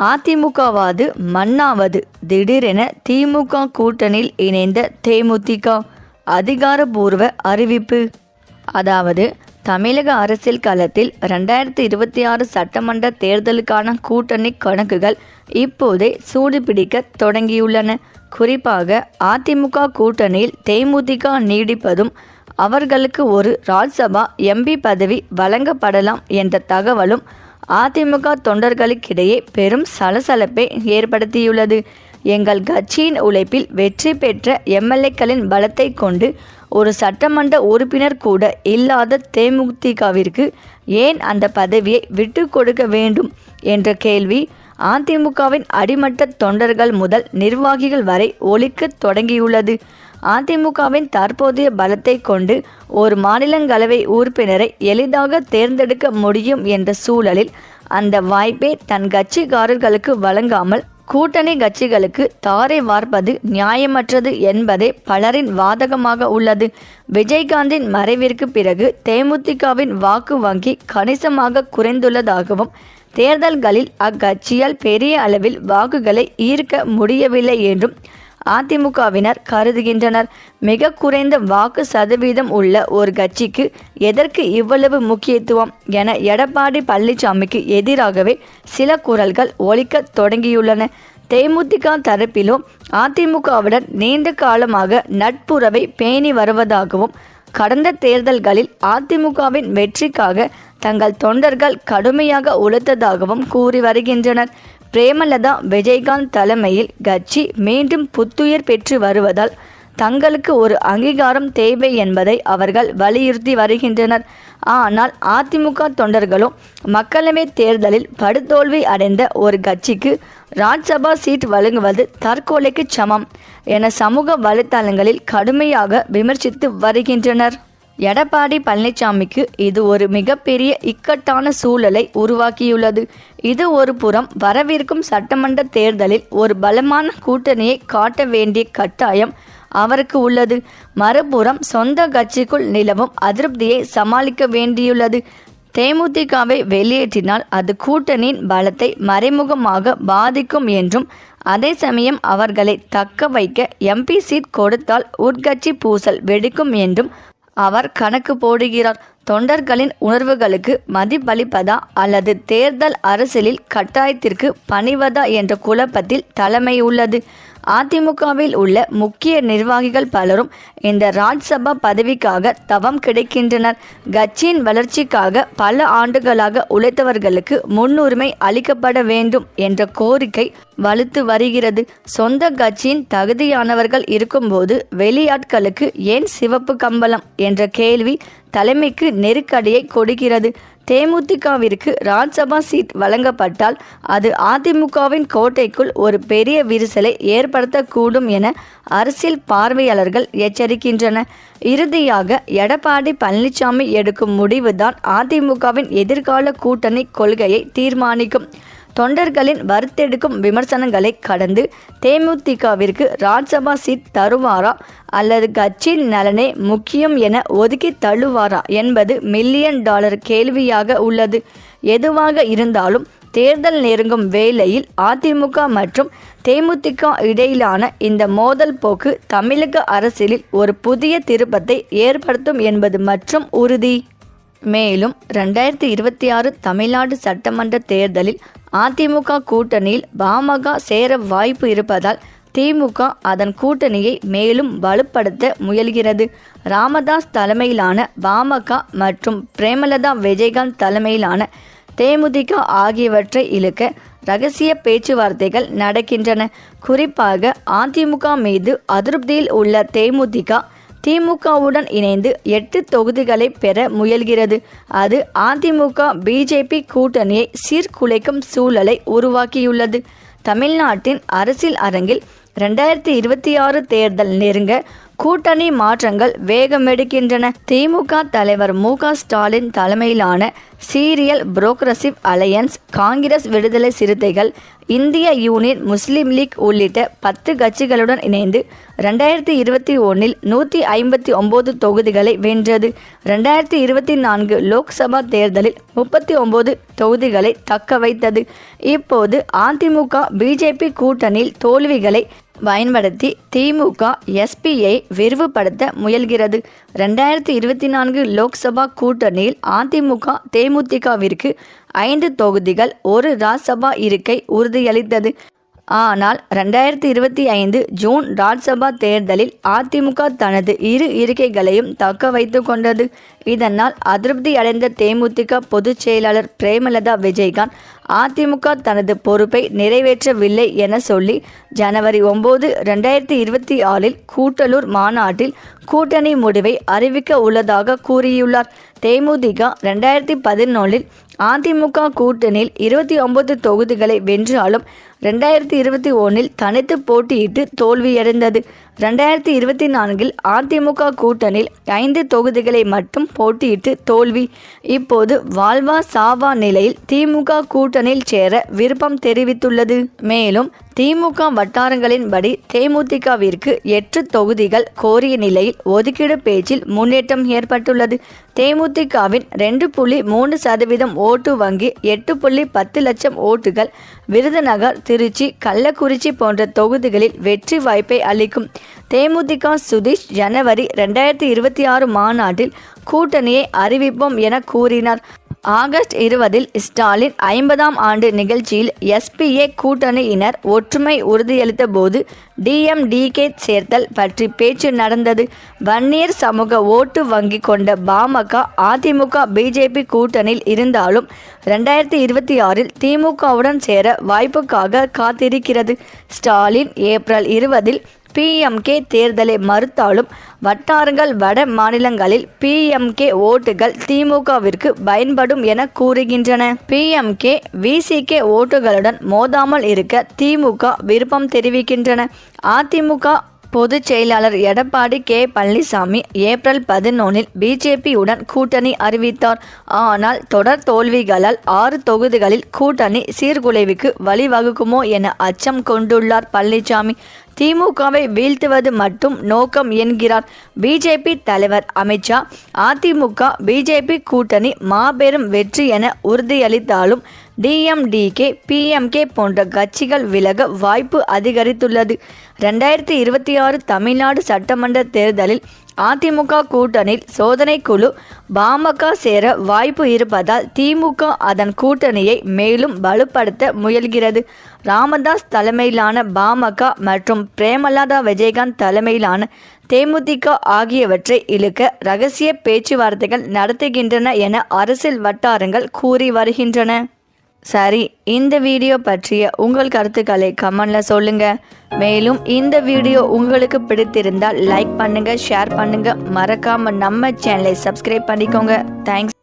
அதிமுகவாது மன்னாவது. திடீரென திமுக கூட்டணியில் இணைந்த தேமுதிக அதிகாரபூர்வ அறிவிப்பு. அதாவது தமிழக அரசியல் களத்தில் ரெண்டாயிரத்தி இருபத்தி ஆறு சட்டமன்ற தேர்தலுக்கான கூட்டணி கணக்குகள் இப்போதே சூடுபிடிக்க தொடங்கியுள்ளன. குறிப்பாக அதிமுக கூட்டணியில் தேமுதிக நீடிப்பதும் அவர்களுக்கு ஒரு ராஜ்சபா எம்பி பதவி வழங்கப்படலாம் என்ற தகவலும் அதிமுக தொண்டர்களுக்கிடையே பெரும் சலசலப்பை ஏற்படுத்தியுள்ளது. எங்கள் கட்சியின் உழைப்பில் வெற்றி பெற்ற எம்எல்ஏக்களின் பலத்தை கொண்டு ஒரு சட்டமன்ற உறுப்பினர் கூட இல்லாத தேமுதிகவிற்கு ஏன் அந்த பதவியை விட்டு கொடுக்க வேண்டும் என்ற கேள்வி அதிமுகவின் அடிமட்ட தொண்டர்கள் முதல் நிர்வாகிகள் வரை ஒலிக்கத் தொடங்கியுள்ளது. அதிமுகவின் தற்போதைய பலத்தை கொண்டு ஒரு மாநிலங்களவை உறுப்பினரை எளிதாக தேர்ந்தெடுக்க முடியும் என்ற சூழலில் அந்த வாய்ப்பை தன் கட்சிக்காரர்களுக்கு வழங்காமல் கூட்டணி கட்சிகளுக்கு தாரை வார்ப்பது நியாயமற்றது என்பதே பலரின் வாதகமாக உள்ளது. விஜயகாந்தின் மறைவிற்கு பிறகு தேமுதிகவின் வாக்கு வங்கி கணிசமாக குறைந்துள்ளதாகவும் தேர்தல்களில் அக்கட்சியால் பெரிய அளவில் வாக்குகளை ஈர்க்க முடியவில்லை என்றும் அதிமுகவினர் கருதுகின்றனர். மிக குறைந்த வாக்கு சதவீதம் உள்ள ஒரு கட்சிக்கு எதற்கு இவ்வளவு முக்கியத்துவம் என எடப்பாடி பழனிசாமிக்கு எதிராகவே சில குரல்கள் ஒழிக்க தொடங்கியுள்ளன. தேமுதிக தரப்பிலும் அதிமுகவுடன் நீண்ட காலமாக நட்புறவை பேணி வருவதாகவும் கடந்த தேர்தல்களில் அதிமுகவின் வெற்றிக்காக தங்கள் தொண்டர்கள் கடுமையாக உழைத்ததாகவும் கூறி வருகின்றனர். பிரேமலதா விஜயகாந்த் தலைமையில் கட்சி மீண்டும் புத்துயிர் பெற்று வருவதால் தங்களுக்கு ஒரு அங்கீகாரம் தேவை என்பதை அவர்கள் வலியுறுத்தி வருகின்றனர். ஆனால் அதிமுக தொண்டர்களும் மக்களவை தேர்தலில் படுதோல்வி அடைந்த ஒரு கட்சிக்கு ராஜ்சபா சீட் வழங்குவது தற்கொலைக்கு சமம் என சமூக வலைத்தளங்களில் கடுமையாக விமர்சித்து வருகின்றனர். எடப்பாடி பழனிசாமிக்கு இது ஒரு மிகப்பெரிய இக்கட்டான சூழலை உருவாக்கியுள்ளது. இது ஒரு புறம் வரவிருக்கும் சட்டமன்ற தேர்தலில் ஒரு பலமான கூட்டணியை காட்ட வேண்டிய கட்டாயம் அவருக்கு உள்ளது. மறுபுறம் சொந்த கட்சிக்குள் நிலவும் அதிருப்தியை சமாளிக்க வேண்டியுள்ளது. தேமுதிகவை வெளியேற்றினால் அது கூட்டணியின் பலத்தை மறைமுகமாக பாதிக்கும் என்றும் அதே சமயம் அவர்களை தக்க வைக்க எம்பி சீட் கொடுத்தால் உட்கட்சி பூசல் வெடிக்கும் என்றும் அவர் கணக்கு போடுகிறார். தொண்டர்களின் உணர்வுகளுக்கு மதிப்பளிப்பதா அல்லது தேர்தல் அரசியலில் கட்டாயத்திற்கு பணிவதா என்ற குழப்பத்தில் தலைமை உள்ளது அதிமுகவில் உள்ள முக்கிய நிர்வாகிகள் பலரும் இந்த ராஜ்சபா பதவிக்காக தவம் கிடைக்கின்றனர். கட்சியின் வளர்ச்சிக்காக பல ஆண்டுகளாக உழைத்தவர்களுக்கு முன்னுரிமை அளிக்கப்பட வேண்டும் என்ற கோரிக்கை வலுத்து வருகிறது. சொந்த கட்சியின் தகுதியானவர்கள் இருக்கும்போது வெளியாட்களுக்கு ஏன் சிவப்பு கம்பளம் என்ற கேள்வி தலைமைக்கு நெருக்கடியை கொடுக்கிறது. தேமுதிகவிற்கு ராஜ்சபா சீட் வழங்கப்பட்டால் அது அதிமுகவின் கோட்டைக்குள் ஒரு பெரிய விரிசலை ஏற்படுத்தக்கூடும் என அரசியல் பார்வையாளர்கள் எச்சரிக்கின்றனர் இறுதியாக எடப்பாடி பழனிசாமி எடுக்கும் முடிவுதான் அதிமுகவின் எதிர்கால கூட்டணி கொள்கையை தீர்மானிக்கும். தொண்டர்களின் வறுத்தெடுக்கும் விமர்சனங்களை கடந்து தேமுதிகவிற்கு ராஜ்சபா சீட் தருவாரா? அல்லது கட்சியின் நலனே முக்கியம் என ஒதுக்கி தள்ளுவாரா? என்பது மில்லியன் டாலர் கேள்வியாக உள்ளது. எதுவாக இருந்தாலும் தேர்தல் நெருங்கும் வேளையில் அதிமுக மற்றும் தேமுதிக இடையிலான இந்த மோதல் போக்கு தமிழக அரசியலில் ஒரு புதிய திருப்பத்தை ஏற்படுத்தும் என்பது மற்றும் உறுதி. மேலும் ரெண்டாயிரத்தி இருபத்தி ஆறு தமிழ்நாடு சட்டமன்ற தேர்தலில் அதிமுக கூட்டணியில் பாமக சேர வாய்ப்பு இருப்பதால் திமுக அதன் கூட்டணியை மேலும் வலுப்படுத்த முயல்கிறது. ராமதாஸ் தலைமையிலான பாமக மற்றும் பிரேமலதா விஜயகாந்த் தலைமையிலான தேமுதிக ஆகியவற்றை இழுக்க ரகசிய பேச்சுவார்த்தைகள் நடக்கின்றன. குறிப்பாக அதிமுக மீது அதிருப்தியில் உள்ள தேமுதிக திமுகவுடன் இணைந்து எட்டு தொகுதிகளை பெற முயல்கிறது. அது அதிமுக பிஜேபி கூட்டணியை சீர்குலைக்கும் சூழலை உருவாக்கியுள்ளது. தமிழ்நாட்டின் அரசியல் அரங்கில் ரெண்டாயிரத்தி இருபத்தி ஆறு தேர்தல் நெருங்க கூட்டணி மாற்றங்கள் வேகமெடுக்கின்றன திமுக தலைவர் மு ஸ்டாலின் தலைமையிலான சீரியல் புரோக்ரசிவ் அலையன்ஸ் காங்கிரஸ் விடுதலை சிறுத்தைகள் இந்திய யூனியன் முஸ்லீம் லீக் உள்ளிட்ட பத்து கட்சிகளுடன் இணைந்து ரெண்டாயிரத்தி இருபத்தி ஒன்றில் நூற்றி ஐம்பத்தி ஒம்பது தொகுதிகளை வென்றது. ரெண்டாயிரத்தி இருபத்தி நான்கு லோக்சபா தேர்தலில் முப்பத்தி ஒம்பது தொகுதிகளை தக்க வைத்தது. இப்போது அதிமுக பிஜேபி கூட்டணியில் தோல்விகளை பயன்படுத்தி திமுக எஸ்பியை விரிவுபடுத்த முயல்கிறது. ரெண்டாயிரத்தி இருபத்தி நான்கு லோக்சபா கூட்டணியில் அதிமுக தேமுதிகவிற்கு ஐந்து தொகுதிகள் ஒரு ராஜ்சபா இருக்கை உறுதியளித்தது. ஆனால் ரெண்டாயிரத்தி இருபத்தி ஐந்து ஜூன் ராஜ்சபா தேர்தலில் அதிமுக தனது இரு இருக்கைகளையும் தக்க வைத்து கொண்டது. இதனால் அதிருப்தி அடைந்த தேமுதிக பொதுச் செயலாளர் பிரேமலதா விஜயகாந்த் அதிமுக தனது பொறுப்பை நிறைவேற்றவில்லை என சொல்லி ஜனவரி ஒம்பது ரெண்டாயிரத்தி இருபத்தி ஆறில் கூட்டலூர் மாநாட்டில் கூட்டணி முடிவை அறிவிக்க உள்ளதாக கூறியுள்ளார். தேமுதிக ரெண்டாயிரத்தி பதினொன்றில் அதிமுக கூட்டணியில் இருபத்தி ஒன்பது தொகுதிகளை வென்றாலும் ரெண்டாயிரத்தி இருபத்தி ஒன்றில் தனித்து போட்டியிட்டு தோல்வியடைந்தது. ரெண்டாயிரத்தி இருபத்தி நான்கில் அதிமுக கூட்டணியில் ஐந்து தொகுதிகளை மட்டும் போட்டியிட்டு தோல்வி. இப்போது வாழ்வா சாவா நிலையில் திமுக கூட்டணியில் சேர விருப்பம் தெரிவித்துள்ளது. மேலும் திமுக வட்டாரங்களின்படி தேமுதிகவிற்கு எட்டு தொகுதிகள் கோரிய நிலையில் ஒதுக்கீடு பேச்சில் முன்னேற்றம் ஏற்பட்டுள்ளது. தேமுதிகவின் ரெண்டு புள்ளி மூன்று சதவீதம் ஓட்டு வங்கி எட்டு புள்ளி பத்து லட்சம் ஓட்டுகள் விருதுநகர் திருச்சி கள்ளக்குறிச்சி போன்ற தொகுதிகளில் வெற்றி வாய்ப்பை அளிக்கும். தேமுதிக சுதீஷ் ஜனவரி ரெண்டாயிரத்தி இருபத்தி ஆறு மாநாட்டில் கூட்டணியை அறிவிப்போம் என கூறினார். ஆகஸ்ட் இருபதில் ஸ்டாலின் ஐம்பதாம் ஆண்டு நிகழ்ச்சியில் எஸ்பிஏ கூட்டணியினர் ஒற்றுமை உறுதியளித்த போது டிஎம்டிகே சேர்த்தல் பற்றி பேச்சு நடந்தது. வன்னியர் சமூக ஓட்டு வங்கி கொண்ட பாமக அதிமுக பிஜேபி கூட்டணியில் இருந்தாலும் ரெண்டாயிரத்தி இருபத்தி ஆறில் திமுகவுடன் சேர வாய்ப்புக்காக காத்திருக்கிறது. ஸ்டாலின் ஏப்ரல் இருபதில் பிஎம்கே தேர்தலை மறுத்தாலும் வட்டாரங்கள் வட மாநிலங்களில் பிஎம்கே ஓட்டுகள் திமுகவிற்கு பயன்படும் என கூறுகின்றன. பிஎம்கே விசிகே ஓட்டுகளுடன் மோதாமல் இருக்க திமுக விருப்பம் தெரிவிக்கின்றன. அதிமுக பொதுச் செயலாளர் எடப்பாடி கே. பழனிசாமி ஏப்ரல் பதினொன்றில் பிஜேபியுடன் கூட்டணி அறிவித்தார். ஆனால் தொடர் தோல்விகளால் ஆறு தொகுதிகளில் கூட்டணி சீர்குலைவுக்கு வழிவகுக்குமோ என அச்சம் கொண்டுள்ளார் பழனிசாமி. திமுகவை வீழ்த்துவது மட்டும் நோக்கம் என்கிறார் பிஜேபி தலைவர் அமித்ஷா அதிமுக பிஜேபி கூட்டணி மாபெரும் வெற்றி என உறுதியளித்தாலும் டிஎம்டிகே பிஎம்கே போன்ற கட்சிகள் விலக வாய்ப்பு அதிகரித்துள்ளது. ரெண்டாயிரத்தி இருபத்தி ஆறு தமிழ்நாடு சட்டமன்ற தேர்தலில் அதிமுக கூட்டணியில் சோதனை குழு பாமக சேர வாய்ப்பு இருப்பதால் திமுக அதன் கூட்டணியை மேலும் வலுப்படுத்த முயல்கிறது. ராமதாஸ் தலைமையிலான பாமக மற்றும் பிரேமலதா விஜயகாந்த் தலைமையிலான தேமுதிக ஆகியவற்றை இழுக்க ரகசிய பேச்சுவார்த்தைகள் நடத்துகின்றன என அரசியல் வட்டாரங்கள் கூறி வருகின்றன. சரி இந்த வீடியோ பற்றிய உங்கள் கருத்துக்களை கமெண்ட்ல சொல்லுங்க. மேலும் இந்த வீடியோ உங்களுக்கு பிடித்திருந்தால் லைக் பண்ணுங்க ஷேர் பண்ணுங்க. மறக்காம நம்ம சேனலை சப்ஸ்கிரைப் பண்ணிக்கோங்க. தேங்க்ஸ்